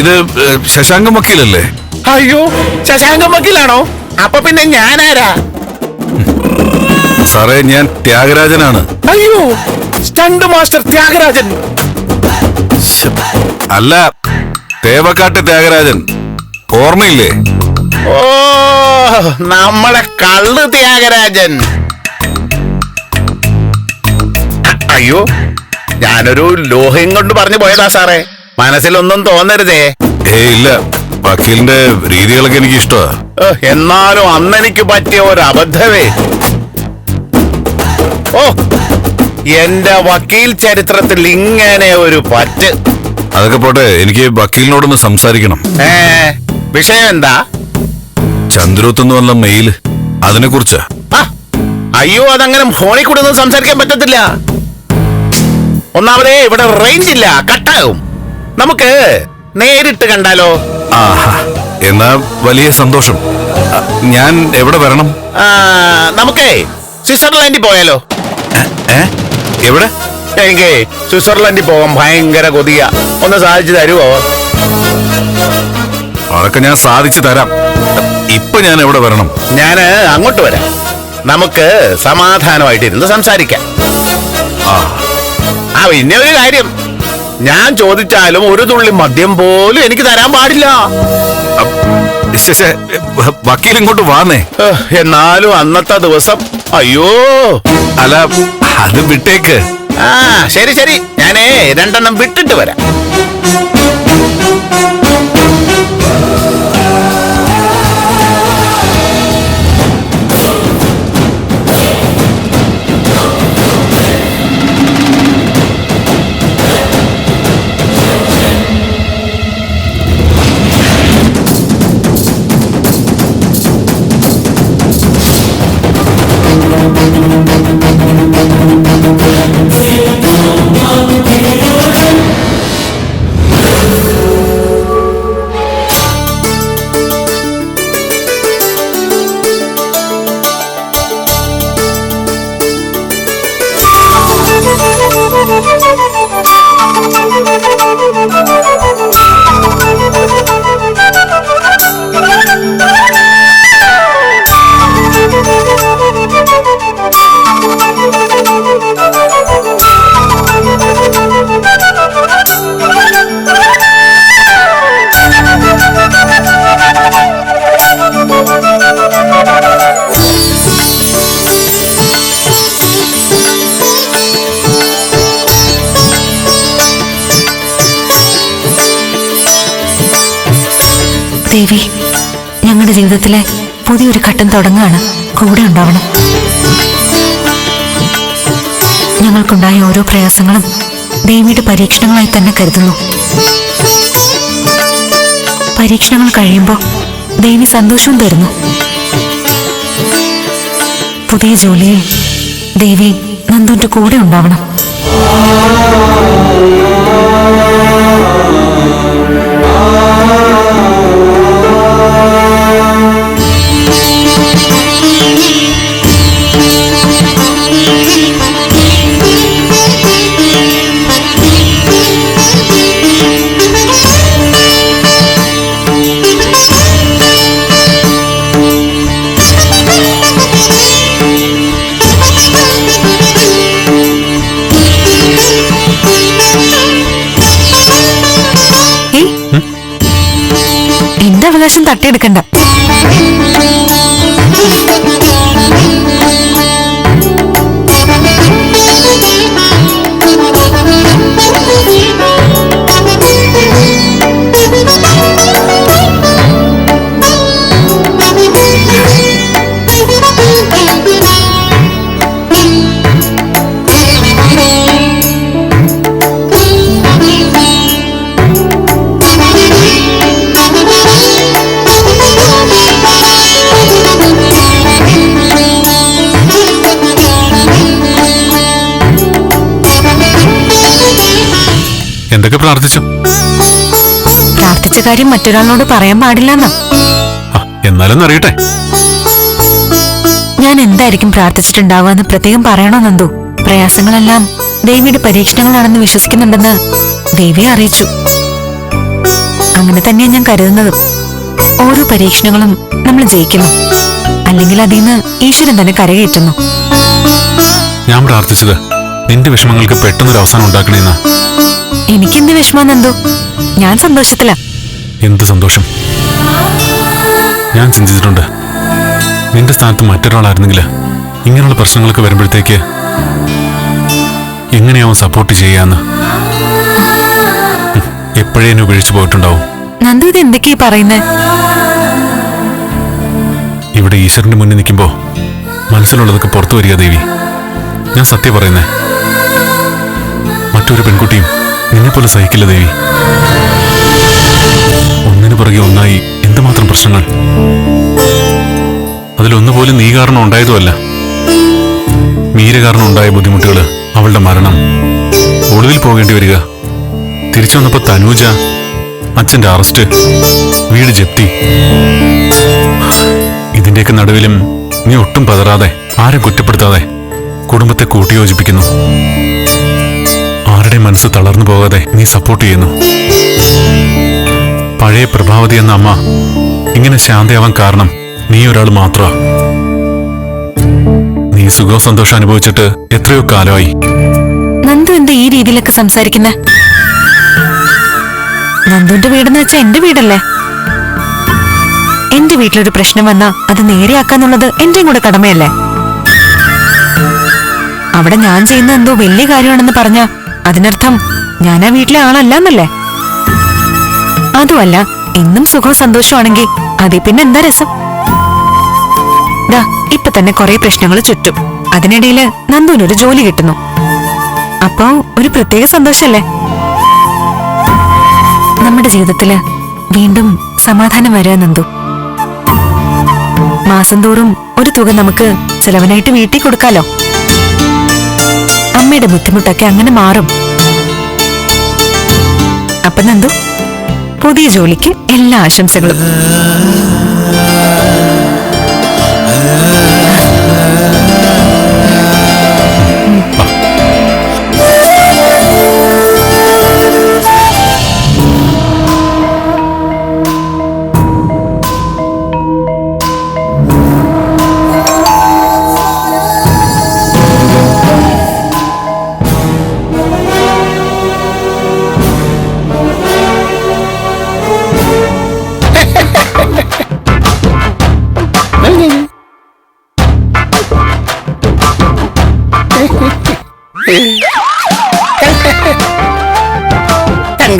ഇത് ശശാങ്ക വക്കീലല്ലേ? അയ്യോ ശശാങ്കം വക്കീലാണോ? അപ്പൊ പിന്നെ ഞാനാരാ? സാറേ ഞാൻ ത്യാഗരാജനാണ്. അയ്യോ സ്റ്റണ്ട് മാസ്റ്റർ ത്യാഗരാജൻ. അല്ല തേവക്കാട്ട് ത്യാഗരാജൻ. ഓർമ്മയില്ലേ? ഓ നമ്മളെ കള്ള് ത്യാഗരാജൻ. അയ്യോ ഞാനൊരു ലോഹയും കൊണ്ട് പറഞ്ഞു പോയതാ സാറേ. മനസ്സിലൊന്നും തോന്നരുതേ. ഏ ഇല്ല. വക്കീലിന്റെ രീതികളൊക്കെ എനിക്ക് ഇഷ്ടമാ എന്നാലും അന്നെനിക്ക് പറ്റിയ ഒരു അബദ്ധമേ ഓ എന്റെ വക്കീൽ ചരിത്രത്തിൽ ഇങ്ങനെ ഒരു പറ്റ്. അതൊക്കെ പോട്ടെ എനിക്ക് വക്കീലിനോടൊന്ന് സംസാരിക്കണം. ഏ വിഷയം എന്താ? ചന്ദ്രോത്ത് വന്ന മെയിൽ അതിനെ കുറിച്ച് അയ്യോ അതങ്ങനെ ഫോണിൽ കൂടെ ഒന്നും സംസാരിക്കാൻ പറ്റത്തില്ല. ഒന്നാമതേ ഇവിടെ റേഞ്ച് ഇല്ല കട്ടാകും. നമുക്ക് നേരിട്ട് കണ്ടാലോ? എന്നാ വലിയ സന്തോഷം. ഞാൻ എവിടെ വരണം? നമുക്കേ സ്വിറ്റ്സർലൻഡിൽ പോയാലോ? എവിടെ? എനിക്ക് സ്വിറ്റ്സർലൻഡിൽ പോകാൻ ഭയങ്കര കൊതിയ. ഒന്ന് സാധിച്ചു തരുമോ അതൊക്കെ ഞാൻ സാധിച്ചു തരാം. ഇപ്പൊ ഞാൻ എവിടെ വരണം? ഞാൻ അങ്ങോട്ട് വരാം. നമുക്ക് സമാധാനമായിട്ട് ഇരുന്ന് സംസാരിക്കാം ആ പിന്നെ ഒരു കാര്യം. ഞാൻ ചോദിച്ചാലും ഒരു തുള്ളി മദ്യം പോലും എനിക്ക് തരാൻ പാടില്ല. വക്കീൽ ഇങ്ങോട്ട് വാന്നേ. എന്നാലും അന്നത്തെ ദിവസം അയ്യോ. അല്ല അത് വിട്ടേക്ക്. ആ ശരി ശരി. ഞാനേ രണ്ടെണ്ണം വിട്ടിട്ട് വരാം. ജീവിതത്തിലെ പുതിയൊരു ഘട്ടം തുടങ്ങാണ്. കൂടെ ഉണ്ടാവണം. ഞങ്ങൾക്കുണ്ടായ ഓരോ പ്രയാസങ്ങളും ദേവിയുടെ പരീക്ഷണങ്ങളായി തന്നെ കരുതുന്നു. പരീക്ഷണങ്ങൾ കഴിയുമ്പോൾ ദേവി സന്തോഷവും തരുന്നു. പുതിയ ജോലിയിൽ ദേവി നന്ദുന്റെ കൂടെ ഉണ്ടാവണം. ഏയ് തട്ടിയെടുക്കണ്ട. എന്തൊക്കെ പ്രാർത്ഥിച്ചു? പ്രാർത്ഥിച്ച കാര്യം മറ്റൊരാളിനോട് പറയാൻ പാടില്ലെന്നാ? എന്നാലും അറിയട്ടെ. ഞാൻ എന്തായിരിക്കും പ്രാർത്ഥിച്ചിട്ടുണ്ടാവുക എന്ന് പ്രത്യേകം പറയണോ നന്ദു? പ്രയാസങ്ങളെല്ലാം ദേവിയുടെ പരീക്ഷണങ്ങളാണെന്ന് വിശ്വസിക്കുന്നുണ്ടെന്ന് ദേവിയെ അറിയിച്ചു. അങ്ങനെ തന്നെയാ ഞാൻ കരുതുന്നത്. ഓരോ പരീക്ഷണങ്ങളും നമ്മൾ ജയിക്കുന്നു. അല്ലെങ്കിൽ അതിൽ നിന്ന് ഈശ്വരൻ തന്നെ കരകയറ്റുന്നു. ഞാൻ പ്രാർത്ഥിച്ചത് നിന്റെ വിഷമങ്ങൾക്ക് പെട്ടെന്നൊരു അവസാനം ഉണ്ടാക്കണേന്നാ. എന്തോ ഞാൻ സന്തോഷത്തിലാ. എന്ത് സന്തോഷം? ഞാൻ ചിന്തിച്ചിട്ടുണ്ട്. നിന്റെ സ്ഥാനത്ത് മറ്റൊരാളായിരുന്നെങ്കിൽ ഇങ്ങനെയുള്ള പ്രശ്നങ്ങളൊക്കെ വരുമ്പോഴത്തേക്ക് എങ്ങനെയാവും സപ്പോർട്ട് ചെയ്യാന്ന്? എപ്പോഴേ എന്നെ ഉപേക്ഷിച്ച് പോയിട്ടുണ്ടാവും? നന്ദു ഇത് എന്തൊക്കെയാ പറയുന്നത് ഇവിടെ ഈശ്വരന്റെ മുന്നിൽ നിൽക്കുമ്പോ മനസ്സിലുള്ളതൊക്കെ പുറത്തു വരിക ദേവി. ഞാൻ സത്യം പറയുന്നേ മറ്റൊരു പെൺകുട്ടിയും നിന്നെ പോലെ സഹിക്കില്ല ദേവി ഒന്നിനു പുറകെ ഒന്നായി എന്തുമാത്രം പ്രശ്നങ്ങൾ? അതിലൊന്നുപോലും നീ കാരണം ഉണ്ടായതുമല്ല. മീര കാരണം ഉണ്ടായ ബുദ്ധിമുട്ടുകൾ അവളുടെ മരണം. ഒളിവിൽ പോകേണ്ടി വരിക. തിരിച്ചു വന്നപ്പോ തനൂജ അച്ഛന്റെ അറസ്റ്റ് വീട് ജപ്തി. ഇതിന്റെയൊക്കെ നടുവിലും നീ ഒട്ടും പതറാതെ ആരെ കുറ്റപ്പെടുത്താതെ കുടുംബത്തെ കൂട്ടിയോജിപ്പിക്കുന്നു. ആരുടെ മനസ്സ് തളർന്നു പോകാതെ നീ സപ്പോർട്ട് ചെയ്യുന്നു? പഴയ പ്രഭാവതി എന്ന അമ്മ ഇങ്ങനെ ശാന്തയാവാൻ കാരണം നീ ഒരാൾ മാത്ര. നീ സുഖവും സന്തോഷം അനുഭവിച്ചിട്ട് എത്രയോ കാലമായി. നന്ദു ഈ രീതിയിലൊക്കെ സംസാരിക്കുന്ന? നന്ദുന്റെ വീടെന്ന് വെച്ചാ എന്റെ വീടല്ലേ? എന്റെ വീട്ടിലൊരു പ്രശ്നം വന്നാ അത് നേരെയാക്കാന്നുള്ളത് എന്റെയും കൂടെ കടമയല്ലേ? അവിടെ ഞാൻ ചെയ്യുന്ന എന്തോ വലിയ കാര്യമാണെന്ന് പറഞ്ഞ അതിനർത്ഥം ഞാൻ ആ വീട്ടിലെ ആളല്ലെന്നല്ലേ? അതുമല്ല എന്നും സുഖവും സന്തോഷമാണെങ്കിൽ അതിൽ പിന്നെ എന്താ രസം? ദാ ഇപ്പൊ തന്നെ കുറെ പ്രശ്നങ്ങൾ ചുറ്റും. അതിനിടയിൽ നന്ദുവിനൊരു ജോലി കിട്ടുന്നു. അപ്പോ ഒരു പ്രത്യേക സന്തോഷല്ലേ? നമ്മുടെ ജീവിതത്തിൽ വീണ്ടും സമാധാനം വരിക നന്ദു. മാസം തോറും ഒരു തുക നമുക്ക് ചെലവനായിട്ട് വീട്ടിൽ കൊടുക്കാലോ? അമ്മയുടെ ബുദ്ധിമുട്ടൊക്കെ അങ്ങനെ മാറും. അപ്പൊ നന്ദു പുതിയ ജോലിക്ക് എല്ലാ ആശംസകളും.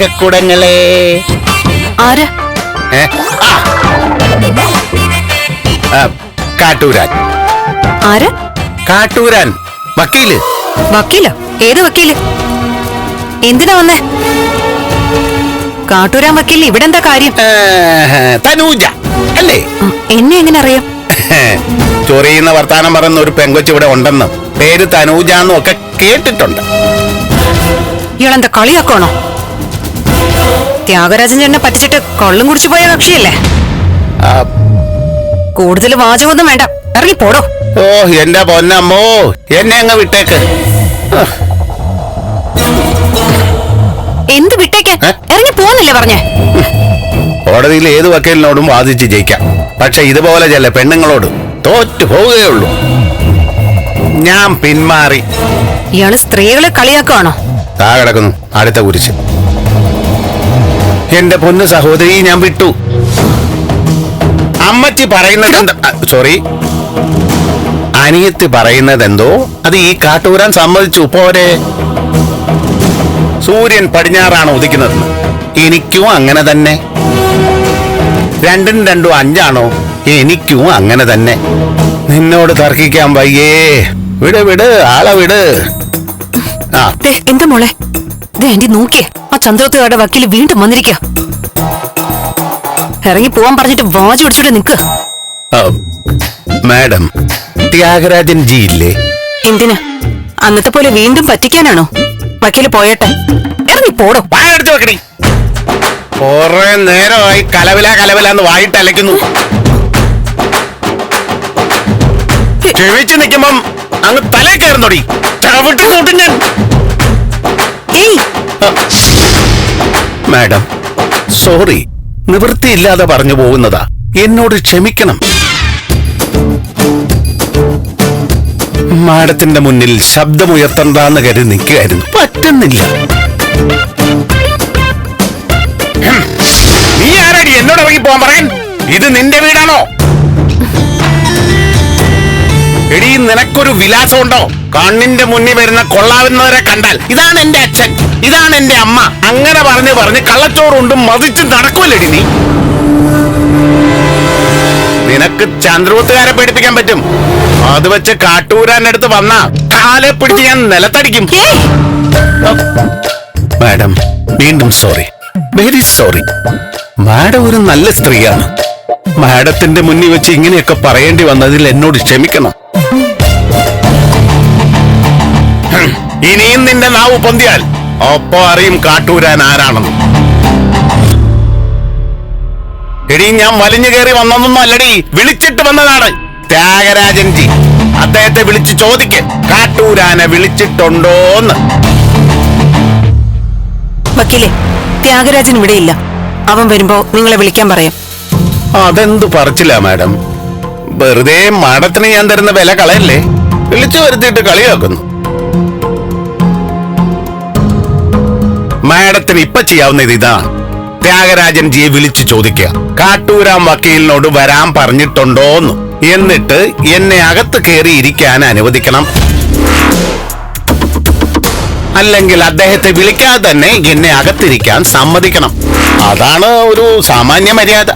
തങ്കക്കുടങ്ങളെ ആര്? ഏ? ആ. ആ, കാട്ടൂരാൻ. ആര്? കാട്ടൂരാൻ. വക്കീൽ. വക്കീലോ? ഏത് വക്കീൽ? എന്തിനാ വന്നേ? കാട്ടൂരാൻ വക്കീലിന് ഇവിടെ എന്താ കാര്യം? ഏ, തനൂജ. അല്ലേ? എന്നെ എങ്ങനെ അറിയാം? ചൊറിയുന്ന വർത്താനം പറയുന്ന ഒരു പെങ്കൊച്ച് ഇവിടെ ഉണ്ടെന്നും പേര് തനൂജ എന്നും ഒക്കെ കേട്ടിട്ടുണ്ട്. ഇയാളെന്താ കളിയാക്കണോ ത്യാഗരാജൻ ചേട്ടനെ പറ്റിച്ചിട്ട് കൊള്ളും കുടിച്ചു പോയ കക്ഷിയല്ലേ? കൂടുതൽ വാചകമൊന്നും വേണ്ട. ഇറങ്ങി പോടോ. ഓ എന്റെ പൊന്നമ്മോ എന്നെ അങ്ങ് വിട്ടേക്ക്. എന്ത് വിട്ടേക്ക്? ഇറങ്ങി പോന്നല്ലേ പറഞ്ഞേ? കോടതിയിൽ ഏത് വക്കീലിനോടും വാദിച്ച് ജയിക്കാം. പക്ഷെ ഇതുപോലെ ചില പെണ്ണുങ്ങളോട് തോറ്റു പോവുകയുള്ളൂ. ഞാൻ പിന്മാറി. ഇയാൾ സ്ത്രീകളെ കളിയാക്കുവാണോ? താ കിടക്കുന്നു. അടുത്ത കുരിശ്. എന്റെ പൊന്ന് സഹോദരി ഞാൻ വിട്ടു. അമ്മച്ചി പറയുന്നത് സോറി അനിയത്തി പറയുന്നത് എന്തോ അത് ഈ കാട്ടൂരാൻ സമ്മതിച്ചു പോരെ. സൂര്യൻ പടിഞ്ഞാറാണ് ഉദിക്കുന്നത്. എനിക്കും അങ്ങനെ തന്നെ. രണ്ടും രണ്ടും അഞ്ചാണോ? എനിക്കും അങ്ങനെ തന്നെ. നിന്നോട് തർക്കിക്കാൻ വയ്യേ. വിട് വിട് ആളെ വിട്. ആ. എന്താ മോളെ? നോക്കിയേ. ആ വക്കീൽ വീണ്ടും വന്നിരിക്കുക ഇറങ്ങി പോവാൻ പറഞ്ഞിട്ട് വാജ് പിടിച്ചിട്ട് നിക്ക്. മാഡം ത്യാഗരാജൻ ജി ഇല്ലേ? എന്തിനാ? അന്നത്തെ പോലെ വീണ്ടും പറ്റിക്കാനാണോ? വക്കീൽ പോയട്ടെ. ഇറങ്ങി പോടോ. വായടുത്ത് വെക്കടി. കൊറേ നേരമായി കലവില കലവില എന്ന് വായിട്ട് അലയ്ക്കുന്നു. ചെവിച്ച് നിൽക്കുമ്പം അങ്ങ് തലേ കയറുന്നോടി. ചവിട്ടി കൂട്ടും ഞാൻ. ഏയ്. മാഡം. സോറി നിവൃത്തിയില്ലാതെ പറഞ്ഞു പോകുന്നതാ. എന്നോട് ക്ഷമിക്കണം. മാഡത്തിന്റെ മുന്നിൽ ശബ്ദമുയർത്തണ്ടെന്ന് കരുതി നിൽക്കുകയായിരുന്നു. പറ്റുന്നില്ല. നീ ആരാടി? എന്നോട് ഇറങ്ങി പോവാൻ പറയാൻ. ഇത് നിന്റെ വീടാണോ? എടി നിനക്കൊരു വിലാസമുണ്ടോ? കണ്ണിന്റെ മുന്നിൽ വരുന്ന കൊള്ളാവുന്നവരെ കണ്ടാൽ. ഇതാണ് എന്റെ അച്ഛൻ. ഇതാണ് എന്റെ അമ്മ. അങ്ങനെ പറഞ്ഞ് പറഞ്ഞ് കള്ളച്ചോറുണ്ടും മതിച്ച് നടക്കൂലടി നീ? നിനക്ക് ചന്ദ്രവത്തുകാരെ പേടിപ്പിക്കാൻ പറ്റും. അത് വെച്ച് കാട്ടൂരാനടുത്ത് വന്ന കാലെ പിടിച്ച് ഞാൻ നിലത്തടിക്കും. മാഡം വീണ്ടും സോറി. Very sorry. മാഡം ഒരു നല്ല സ്ത്രീയാണ്. മാഡത്തിന്റെ മുന്നിൽ വെച്ച് ഇങ്ങനെയൊക്കെ പറയേണ്ടി വന്നതിൽ എന്നോട് ക്ഷമിക്കണം. ഇനിയും നിന്റെ നാവ് പൊന്തിയാൽ ഒപ്പം അറിയും കാട്ടൂരാൻ ആരാണെന്ന്. എടി ഞാൻ വലിഞ്ഞു കയറി വന്നതൊന്നും അല്ലടി. വിളിച്ചിട്ട് വന്നതാണ്. ത്യാഗരാജൻ ജി അദ്ദേഹത്തെ വിളിച്ച് ചോദിക്ക്. കാട്ടൂരാനെ വിളിച്ചിട്ടുണ്ടോന്ന്. വക്കീലെ ത്യാഗരാജൻ ഇവിടെ ഇല്ല അവൻ വരുമ്പോ നിങ്ങളെ വിളിക്കാൻ പറയാം. അതെന്തു പറച്ചില്ല മാഡം? വെറുതെ മാഡത്തിന് ഞാൻ തരുന്ന വില കളയല്ലേ? വിളിച്ചു വരുത്തിയിട്ട് കളിയാക്കുന്നു. മാഡത്തിന് ഇപ്പൊ ചെയ്യാവുന്നത് ഇതാ. ത്യാഗരാജൻ ജിയെ വിളിച്ചു ചോദിക്കുക. കാട്ടൂരാം വക്കീലിനോട് വരാൻ പറഞ്ഞിട്ടുണ്ടോന്ന്. എന്നിട്ട് എന്നെ അകത്ത് കയറി ഇരിക്കാൻ അനുവദിക്കണം. അല്ലെങ്കിൽ അദ്ദേഹത്തെ വിളിക്കാതെ തന്നെ എന്നെ അകത്തിരിക്കാൻ സമ്മതിക്കണം. അതാണ് ഒരു സാമാന്യ മര്യാദ.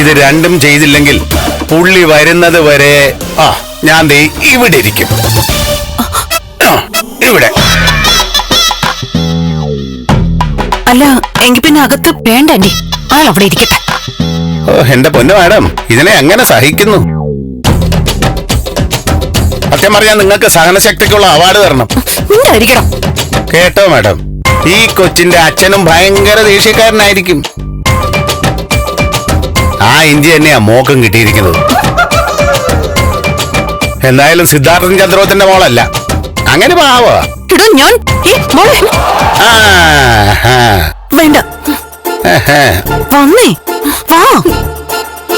ഇത് രണ്ടും ചെയ്തില്ലെങ്കിൽ പുള്ളി വരുന്നത് വരെ ആ ഞാൻ ഇവിടെ ഇരിക്കും. ഇവിടെ. അല്ല എങ്കി പിന്നെ അകത്ത് വേണ്ട ആന്റി അയാൾ അവിടെ ഇരിക്കട്ടെ. ഓ എന്റെ പൊന്നു മാഡം ഇതിനെ അങ്ങനെ സഹിക്കുന്നു? സത്യം പറഞ്ഞാൽ നിങ്ങൾക്ക് സഹനശക്തിക്കുള്ള അവാർഡ് തരണം. ഉണ്ടായിരിക്കണം. കേട്ടോ മാഡം ഈ കൊച്ചിന്റെ അച്ഛനും ഭയങ്കര ദേഷ്യക്കാരനായിരിക്കും. ആ ഇന്ത്യ തന്നെയാ മോക്കം കിട്ടിയിരിക്കുന്നത്. എന്തായാലും സിദ്ധാർത്ഥൻ ചന്ദ്രോത്തിന്റെ മോളല്ല. അങ്ങനെ പാവ? ഇടോ ഞാൻ ഏ, മോളെ. വേണ്ട. വന്നേ വാ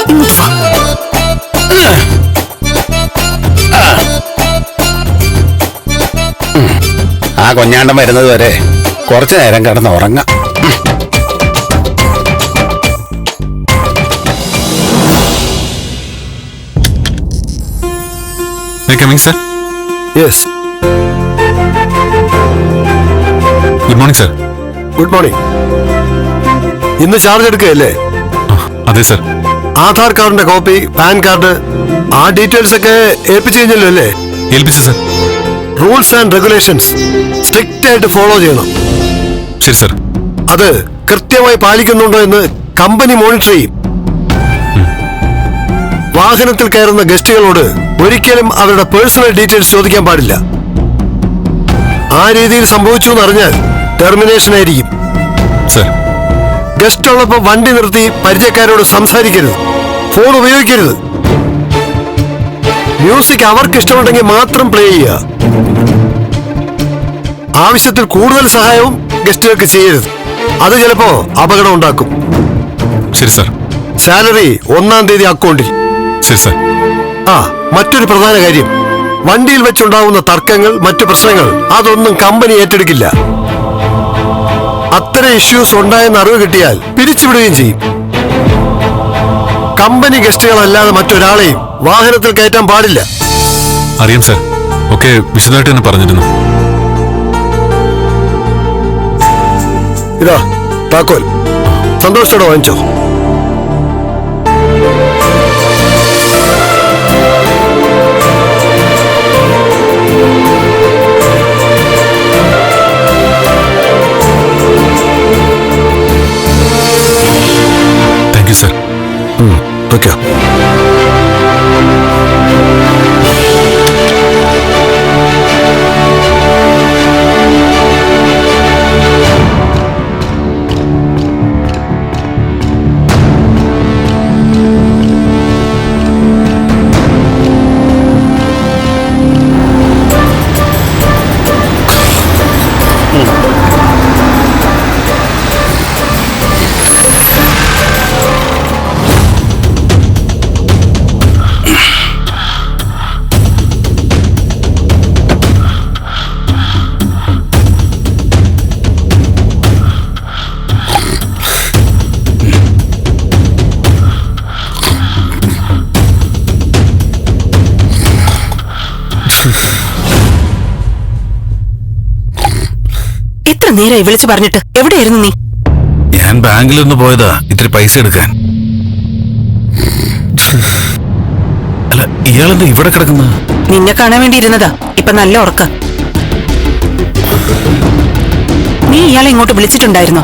ഇങ്ങോട്ട് വാ. ആ കൊഞ്ഞാണ്ടം വരുന്നത് വരെ കുറച്ചു നേരം കിടന്ന് ഉറങ്ങാം. Coming sir yes morning sir good morning ഇന്ന് ചാർജ് എടുക്കുകയല്ലേ? അതെ സർ ആധാർ കാർഡിന്റെ കോപ്പി പാൻ കാർഡ് ആ ഡീറ്റെയിൽസ് ഒക്കെ ഏൽപ്പിച്ചു കഴിഞ്ഞല്ലോ അല്ലേ? ഏൽപ്പിച്ചു sir rules and regulations strict ആയിട്ട് ഫോളോ ചെയ്യണം. ശരി സർ അത് കൃത്യമായി പാലിക്കുന്നുണ്ടോ എന്ന് കമ്പനി മോണിറ്റർ ചെയ്യും. വാഹനത്തിൽ കയറുന്ന ഗസ്റ്റുകളോട് ഒരിക്കലും അവരുടെ പേഴ്സണൽ ഡീറ്റെയിൽസ് ചോദിക്കാൻ പാടില്ല. ആ രീതിയിൽ സംഭവിച്ചു എന്നറിഞ്ഞാൽ ടെർമിനേഷൻ ആയിരിക്കും. സർ. ഗസ്റ്റ് ഉള്ളപ്പോ വണ്ടി നിർത്തി പരിചയക്കാരോട് സംസാരിക്കരുത്. ഫോൺ ഉപയോഗിക്കരുത്. മ്യൂസിക് അവർക്ക് ഇഷ്ടമുണ്ടെങ്കിൽ മാത്രം പ്ലേ ചെയ്യുക. ആവശ്യത്തിൽ കൂടുതൽ സഹായവും ഗസ്റ്റുകൾക്ക് ചെയ്യരുത്. അത് ചിലപ്പോ അപകടം ഉണ്ടാക്കും. ശരി സർ. സാലറി ഒന്നാം തീയതി അക്കൗണ്ടിൽ. ശരി സർ. ആ മറ്റൊരു പ്രധാന കാര്യം. വണ്ടിയിൽ വെച്ചുണ്ടാവുന്ന തർക്കങ്ങൾ മറ്റു പ്രശ്നങ്ങൾ അതൊന്നും കമ്പനി ഏറ്റെടുക്കില്ല. അത്തരം ഇഷ്യൂസ് ഉണ്ടായെന്ന് അറിവ് കിട്ടിയാൽ പിരിച്ചുവിടുകയും ചെയ്യും. കമ്പനി ഗസ്റ്റുകളല്ലാതെ മറ്റൊരാളെയും വാഹനത്തിൽ കയറ്റാൻ പാടില്ല. അറിയാം സർ. ഒക്കെ വിശദമായിട്ട് തന്നെ പറഞ്ഞിരുന്നു. ഇതാ താക്കോൽ. സന്തോഷത്തോടെ വാങ്ങിച്ചോ. വിളിച്ച് വിളിച്ചു പറഞ്ഞിട്ട് എവിടെയായിരുന്നു നീ? ഞാൻ ബാങ്കിൽ ഒന്ന് പോയതാ ഇത്തിരി പൈസ എടുക്കാൻ. അല്ല ഇയാളെന്താ ഇവിടെ കിടക്കുന്ന? നിന്നെ കാണാൻ വേണ്ടി ഇരുന്നതാ ഇപ്പൊ നല്ല ഉറക്ക. നീ ഇയാളെ ഇങ്ങോട്ട് വിളിച്ചിട്ടുണ്ടായിരുന്നോ?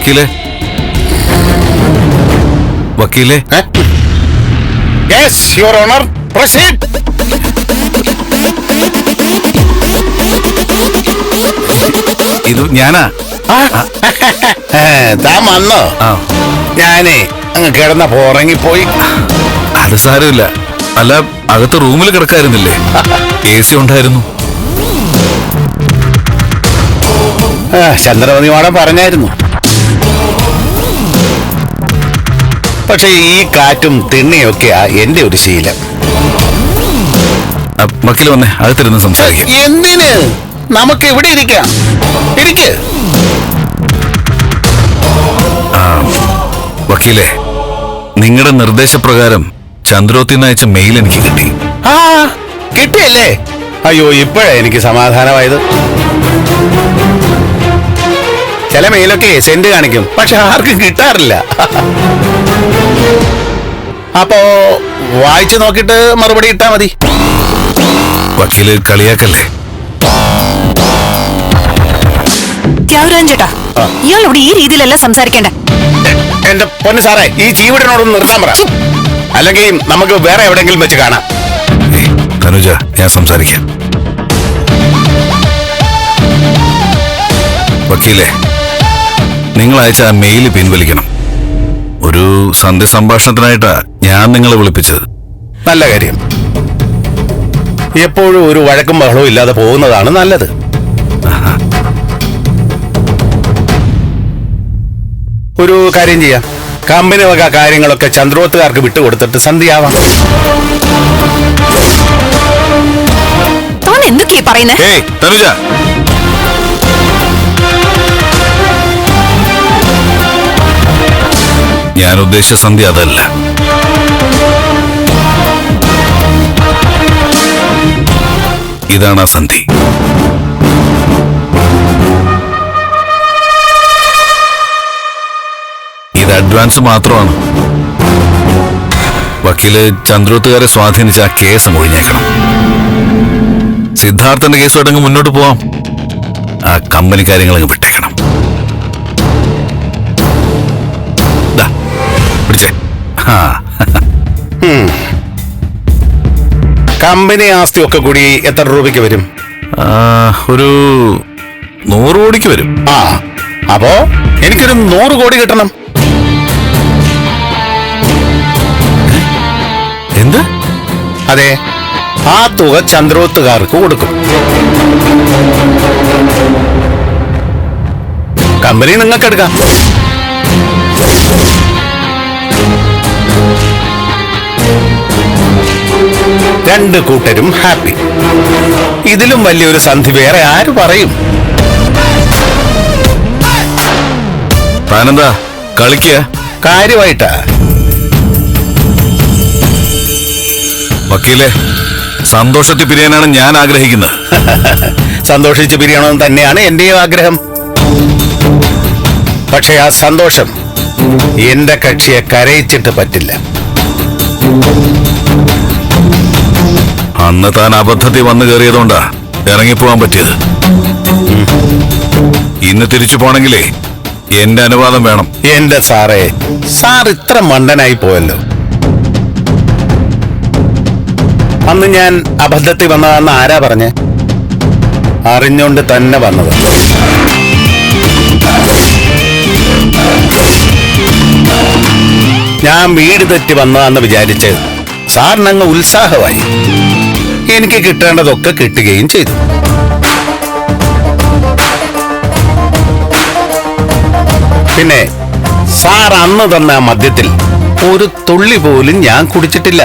വക്കീലെ? വക്കീലെ? യെസ് യുവർ ഓണർ പ്രൊസീഡ് ഇത് ഞാനാ? താൻ വന്നോ. ഞാനേ അങ്ങ് കിടന്നപ്പോ ഉറങ്ങിപ്പോയി അത് സാരമില്ല. അല്ല അകത്ത് റൂമിൽ കിടക്കായിരുന്നില്ലേ? എ സി ഉണ്ടായിരുന്നു. ചന്ദ്രമതി മാഡം പറഞ്ഞായിരുന്നു. പക്ഷെ ഈ കാറ്റും തിണ്ണയൊക്കെയാ എന്റെ ഒരു ശീലം. മക്കിൽ വന്നേ അകത്തിരുന്ന് സംസാരിക്കാം. എന്തിന്? നമുക്ക് ഇവിടെ ഇരിക്കാം. ഇരിക്ക്. വക്കീലെ നിങ്ങളുടെ നിർദ്ദേശപ്രകാരം ചന്ദ്രോത്തിന്ന് അയച്ച മെയിൽ എനിക്ക് കിട്ടി. ആ കിട്ടിയല്ലേ? അയ്യോ ഇപ്പോഴാ എനിക്ക് സമാധാനമായത്. ചില മെയിലൊക്കെ സെന്റ് കാണിക്കും. പക്ഷെ ആർക്കും കിട്ടാറില്ല. അപ്പോ വായിച്ചു നോക്കിട്ട് മറുപടി ഇട്ടാ മതി. വക്കീൽ കളിയാക്കല്ലേ? ത്യാഗരാജൻ ചേട്ടാ ഇയാൾ ഇവിടെ ഈ രീതിയിലല്ല സംസാരിക്കേണ്ട? എന്റെ പൊന്നു സാറേ ഈ ജീവിടനോടൊന്ന് നിർത്താൻ പറ. അല്ലെങ്കിൽ നമുക്ക് വേറെ എവിടെങ്കിലും വെച്ച് കാണാം. തനുജ ഞാൻ സംസാരിക്കാം. വക്കീലെ നിങ്ങൾ അയച്ച ആ മെയിൽ പിൻവലിക്കണം. ഒരു സന്ധ്യ സംഭാഷണത്തിനായിട്ടാ ഞാൻ നിങ്ങളെ വിളിപ്പിച്ചത്. നല്ല കാര്യം. എപ്പോഴും ഒരു വഴക്കും ബഹളവും ഇല്ലാതെ പോകുന്നതാണ് നല്ലത്. ഒരു കാര്യം ചെയ്യാം. കമ്പനി വക കാര്യങ്ങളൊക്കെ ചന്ദ്രോത്തുകാർക്ക് വിട്ടുകൊടുത്തിട്ട് സന്ധ്യയാവാം. താൻ എന്തൊക്കെയാ പറയുന്നേ? ഞാൻ ഉദ്ദേശിച്ച സന്ധ്യ അതല്ല. ഇതാണ് ആ സന്ധി. ഇത് അഡ്വാൻസ് മാത്രമാണ്. വക്കീൽ ചന്ദ്രോത്തുകാരെ സ്വാധീനിച്ച ആ കേസ് ഒഴിഞ്ഞേക്കണം സിദ്ധാർത്ഥന്റെ കേസുമായിട്ടങ്ങ് മുന്നോട്ട് പോവാം. ആ കമ്പനി കാര്യങ്ങളങ്ങ് വിട്ടേക്കണം കമ്പനി ആസ്തി ഒക്കെ കൂടി എത്ര രൂപയ്ക്ക് വരും? ഒരു നൂറ് കോടിക്ക് വരും. ആ അപ്പോ എനിക്കൊരു നൂറ് കോടി കിട്ടണം. എന്ത്? അതെ ആ തുക ചന്ദ്രോത്തുകാർക്ക് കൊടുക്കും. കമ്പനി നിങ്ങൾക്ക് എടുക്കാം രണ്ട് കൂട്ടരും ഹാപ്പി. ഇതിലും വലിയൊരു സന്ധി വേറെ ആര് പറയും? താനെന്താ? കളിക്കുക കാര്യമായിട്ടാ. വക്കീലെ സന്തോഷത്തിൽ പിരിയാനാണ് ഞാൻ ആഗ്രഹിക്കുന്നത്. സന്തോഷിച്ച് പിരിയണമെന്ന് തന്നെയാണ് എന്റെയും ആഗ്രഹം. പക്ഷെ ആ സന്തോഷം എന്റെ കക്ഷിയെ കരയിച്ചിട്ട് പറ്റില്ല. അന്ന് താൻ അബദ്ധത്തിൽ വന്നു കയറിയതുകൊണ്ടാ ഇറങ്ങിപ്പോവാൻ പറ്റിയത്. ഇന്ന് തിരിച്ചു പോണെങ്കിലേ എന്റെ അനുവാദം വേണം. എന്റെ സാറേ സാർ ഇത്ര മണ്ടനായി പോയല്ലോ. അന്ന് ഞാൻ അബദ്ധത്തിൽ വന്നതാന്ന് ആരാ പറഞ്ഞേ? അറിഞ്ഞുകൊണ്ട് തന്നെ വന്നത്. ഞാൻ വീട് തെറ്റി വന്നതാന്ന് വിചാരിച്ച് സാറിനങ്ങ് ഉത്സാഹമായി. എനിക്ക് കിട്ടേണ്ടതൊക്കെ കിട്ടുകയും ചെയ്തു. പിന്നെ സാർ അന്ന് തന്ന മദ്യത്തിൽ ഒരു തുള്ളി പോലും ഞാൻ കുടിച്ചിട്ടില്ല.